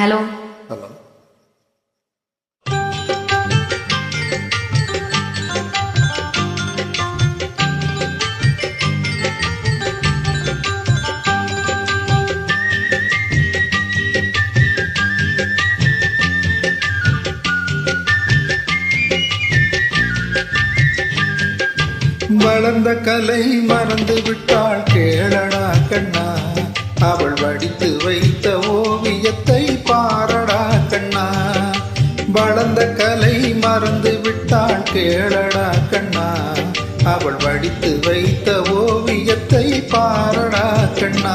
Hello. Hello. வளர்ந்த கலை மறந்து விட்டாள் பாரடா கண்ணா. அவள் வடித்து வைத்த ஓவியத்தை பாரடா கண்ணா.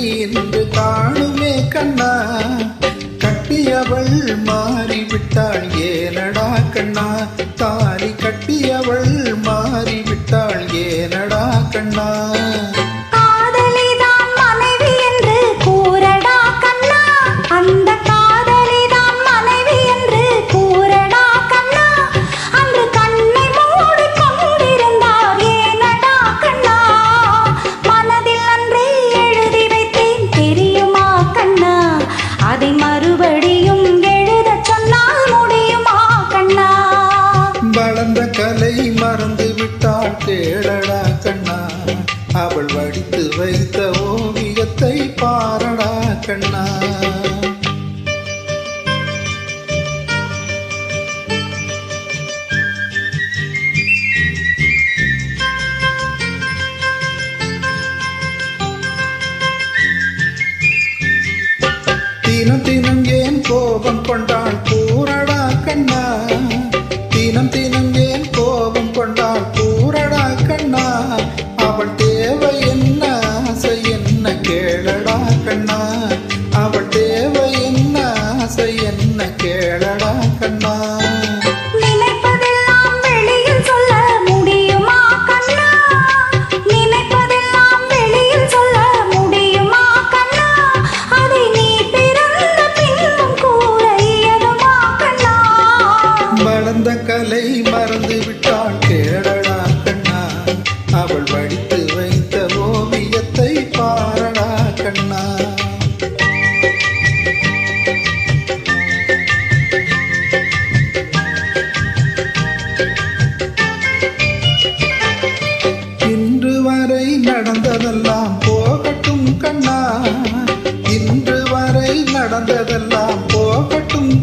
என்று காணுமே கண்ணா. கட்டியவள் மாறிவிட்டாள் ஏனடா கண்ணா. தாலி கட்டியவள் மாறிவிட்டாள் ஏனடா கண்ணா. வளர்ந்த கலை மறந்து விட்டால் கேளடா கண்ணா. அவள் வடித்து வைத்த ஓவியத்தை பாரடா கண்ணா.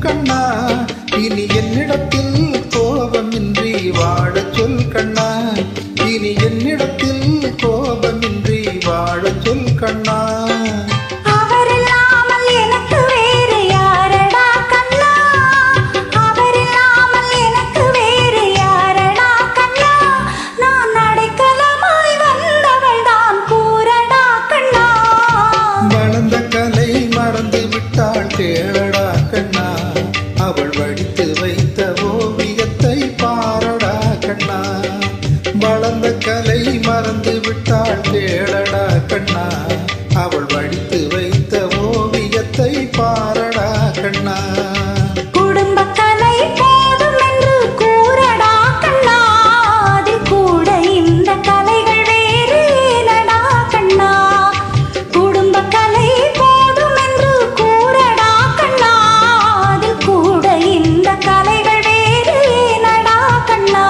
கண்ணா. இனி என்னிடத்தில் கோபமின்றி வாழச் சொல் கண்ணா. இனி என்னிடத்தில் கோபமின்றி வாழச் சொல் கண்ணா. அவரில்லாமல் எனக்கு வேறு யாரடா விட்டாள் கேளடா கண்ணா. அவள் வடித்து வைத்த ஓவியத்தை பாரடா கண்ணா. குடும்ப கலை போதும் என்று கூறடா கண்ணா. அதில் கூட இந்த கலைகள் வேறு ஏனடா கண்ணா. குடும்ப கலை போதும் என்று கூறடா கண்ணா. அதில் கூட இந்த கலைகள் வேறு ஏனடா கண்ணா.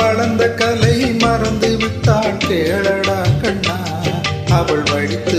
வளர்ந்த கலை மறந்து விட்டாள் கேளடா கண்ணா அவள் வழித்து